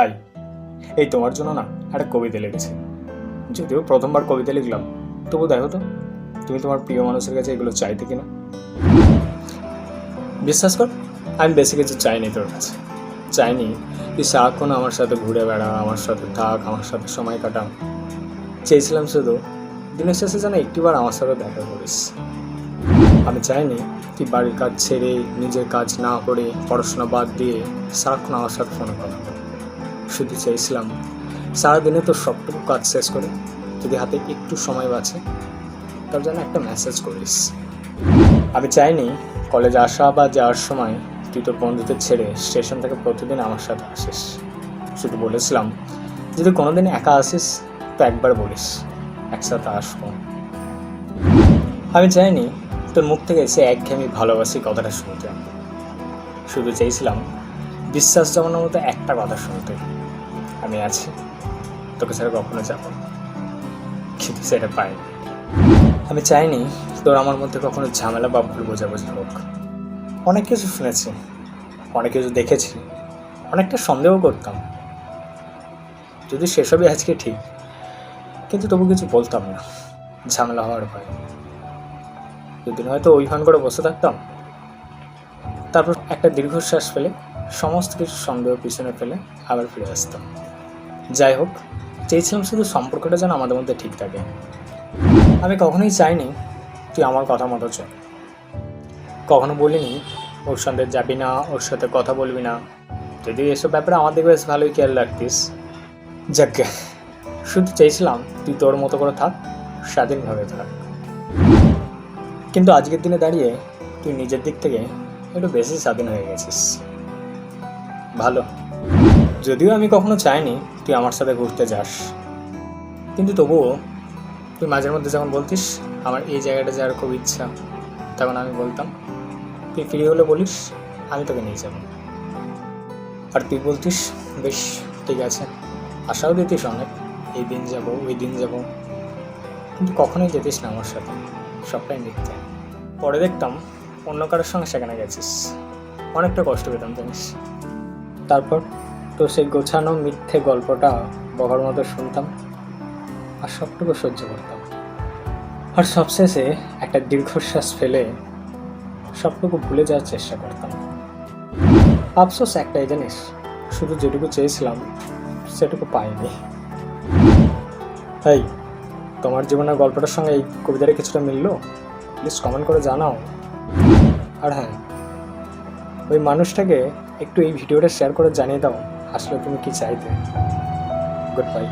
High, এই তোমার জন্য না একটা কবিতা লিখেছি। যদিও প্রথমবার কবিতা লিখলাম, তবু দেখো তো, তুমি তোমার প্রিয় মানুষের কাছে এগুলো চাইতে কিনা? বিশ্বাস কর, আমি বেশি কিছু চাইনি তোর কাছে। চাইনি তুই সারাক্ষণ আমার সাথে ঘুরে বেড়া আমার সাথে থাক, আমার সাথে সময় কাটা চেয়েছিলাম শুধু, দিনের শেষে যেন একটিবার আমার সাথে দেখা করিস। আমি চাইনি তুই বাড়ির কাজ ছেড়ে, নিজের কাজ না করে, পড়াশোনা বাদ দিয়ে সারাক্ষণ আমার সাথে ফোনে বল। শুধু চাইছিলাম, সারাদিনে তোর সবটুকু কাজ শেষ করে যদি হাতে একটু সময় বাঁচে তার জন্য একটা মেসেজ করিস। আমি চাইনি কলেজে আসা বা যাওয়ার সময় তুই তোর বন্ধুদের ছেড়ে স্টেশন থেকে প্রতিদিন আমার সাথে আসিস। শুধু বলেছিলাম, যদি কোনোদিন একা আসিস, তো একবার বলিস, একসাথে আসব। আমি চাইনি তোর মুখ থেকে এসে একঘেয়েমি ভালোবাসি কথাটা শুনতে। শুধু চাইছিলাম, বিশ্বাস জমানোর মতো একটা কথা শুনতে। আমি আছি। তোকে ছাড়া কখনো যাব। কিন্তু সেটা পাইনি আমি চাইনি তোর আমার মধ্যে কখনো ঝামেলা বা ভুল বোঝাবুঝি হোক। অনেক কিছু শুনেছি, অনেক কিছু দেখেছি, অনেকটা সন্দেহ করতাম। যদি সেসবই আজকে ঠিক, কিন্তু তবু কিছু বলতাম না। ঝামেলা হওয়ার ভয়। দুদিন হয়তো ওই ভান করে বসে থাকতাম। তারপর একটা দীর্ঘশ্বাস ফেলে সমস্ত কিছু সন্দেহ পিছনে ফেলে আবার ফিরে আসতাম। যাই হোক, চেয়েছিলাম শুধু সম্পর্কটা যেন আমাদের মধ্যে ঠিক থাকে। আমি কখনোই চাইনি তুই আমার কথা মতো চল। কখনো বলিনি, ওর সঙ্গে যাবি না, ওর সাথে কথা বলবি না। যদি এসব ব্যাপারে আমাদের বেশ ভালোই খেয়াল রাখতিস। যাকে শুধু চেয়েছিলাম তুই তোর মতো করে থাক, স্বাধীনভাবে থাক। কিন্তু আজকের দিনে দাঁড়িয়ে তুই নিজের দিক থেকে একটু বেশি স্বাধীন হয়ে গেছিস। ভালো। যদিও আমি কখনো চাইনি তুই আমার সাথে ঘুরতে যাস। কিন্তু তবুও তুই মাঝের মধ্যে যখন বলতিস, আমার এই জায়গাটা যাওয়ার খুব ইচ্ছা তখন আমি বলতাম, তুই ফ্রি হলে বলিস, আমি তোকে নিয়ে যাব। আর তুই বলতিস, বেশ, ঠিক আছে, আশাও দিতিস অনেক, এই দিন যাব, ওই দিন যাব। কিন্তু কখনোই যেতিস না আমার সাথে, সবটাই মিথ্যে। পরে দেখতাম অন্য কারোর সঙ্গে সেখানে গেছিস, অনেকটা কষ্ট পেতাম জানিস। তারপর তো সেই গোছানো মিথ্যে গল্পটা বকার মতো শুনতাম আর সবটুকু সহ্য করতাম। আর সবশেষে একটা দীর্ঘশ্বাস ফেলে সবটুকু ভুলে যাওয়ার চেষ্টা করতাম। আফসোস একটাই জানিস, শুধু যেটুকু চেয়েছিলাম সেটুকু পাইনি। এই, তোমার জীবনের গল্পটার সঙ্গে এই কবিতাটা কিছুটা মিললো? প্লিজ কমেন্ট করে জানাও। আর হ্যাঁ ওই মানুষটাকে একটু এই ভিডিওটা শেয়ার করে জানিয়ে দাও। আসলে তুমি কি চাইতে? Good bye